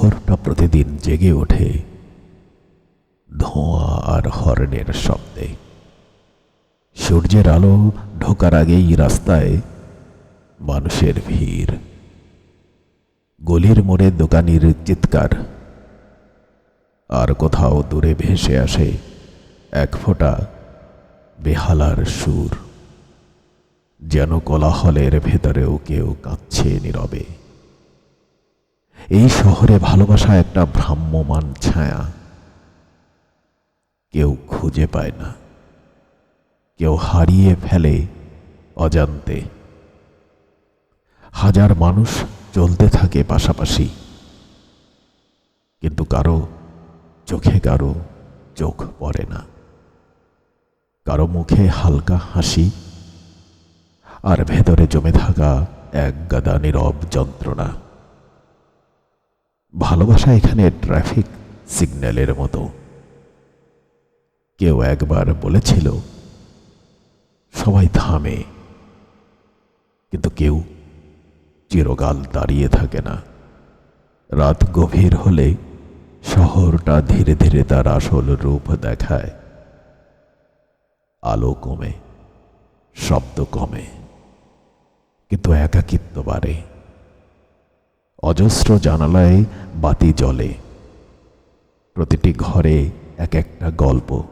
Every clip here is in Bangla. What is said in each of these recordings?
শহরটা প্রতিদিন জেগে ওঠে। ধোঁয়া আর হর্নের শব্দে। সূর্যের আলো ঢোকার আগেই রাস্তায় মানুষের ভিড়। গলির মোড়ে দোকানির চিৎকার। আর কোথাও দূরে ভেসে আসে এক ফোঁটা বেহালার সুর। যেন কোলাহলের ভেতরেও কেউ কাঁদছে নীরবে। এই শহরে ভালোবাসা একটা ভ্রাম্যমান ছায়া। কেউ খুঁজে পায় না। কেউ হারিয়ে ফেলে অজান্তে। হাজার মানুষ চলতে থাকে পাশাপাশি। কিন্তু কারও চোখে কারও চোখ পড়ে না। কারও মুখে হালকা হাসি। আর ভেতরে জমে থাকা এক গাদা নীরব যন্ত্রণা। ভালোবাসা এখানে ট্রাফিক সিগন্যালের মতো। কেউ একবার বলেছিল, সবাই থামে। কিন্তু কেউ চিরকাল দাঁড়িয়ে থাকে না। রাত গভীর হলে শহরটা ধীরে ধীরে তার আসল রূপ দেখায়। আলো কমে, শব্দ কমে, কিন্তু একাকিত্ব বাড়ে। অজস্র জানালায় বাতি জ্বলে। প্রতিটি ঘরে এক একটা গল্প,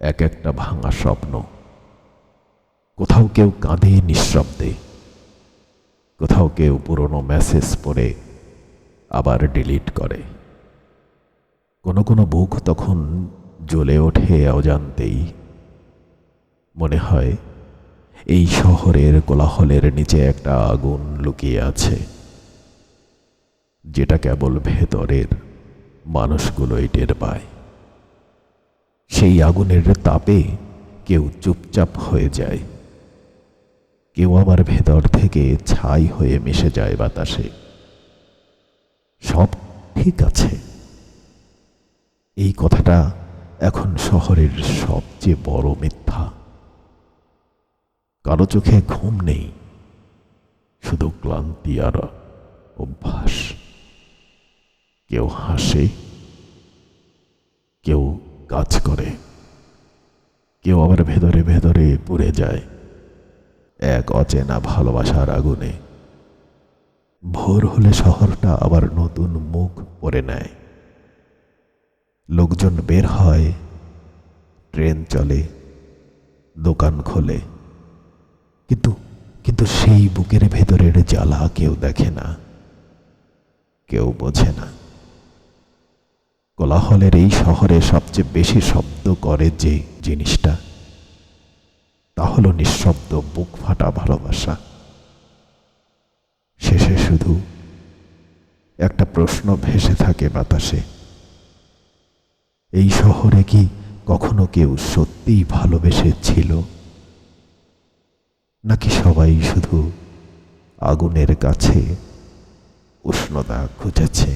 এক একটা ভাঙা স্বপ্ন। কোথাও কেউ কাঁদে নিঃশব্দে, কোথাও কেউ পুরনো মেসেজ পড়ে, আবার ডিলিট করে। কোনো কোনো বুক তখন জ্বলে ওঠে অজান্তেই। মনে হয় এই শহরের কোলাহলের নিচে একটা আগুন লুকিয়ে আছে। যেটা কেবল ভেতরের মানুষগুলোই টের পায়। সেই আগুনের তাপে কেউ চুপচাপ হয়ে যায়। কেউ আবার ভেতর থেকে ছাই হয়ে মিশে যায় বাতাসে। সব ঠিক আছে। এই কথাটা এখন শহরের সবচেয়ে বড় মিথ্যা। কারও চোখে ঘুম নেই। শুধু ক্লান্তি আর অভ্যাস। কেউ হাসে, কেউ কাজ করে, কেউ আবার ভেতরে ভেতরে পুড়ে যায় এক অচেনা ভালোবাসার আগুনে। ভোর হলে শহরটা আবার নতুন মুখ পরে নেয়। লোকজন বের হয়, ট্রেন চলে, দোকান খোলে। কিন্তু কিন্তু সেই বুকের ভেতরের জ্বালা কেউ দেখে না, কেউ বোঝে না। কোলাহলের এই শহরে সবচেয়ে বেশি শব্দ করে যে জিনিসটা, তা হলো নিঃশব্দ বুক ফাটা ভালোবাসা। শেষে শুধু একটা প্রশ্ন ভেসে থাকে বাতাসে, এই শহরে কি কখনো কেউ সত্যিই ভালোবেসে ছিল নাকি সবাই শুধু আগুনের কাছে উষ্ণতা খুঁজেছে?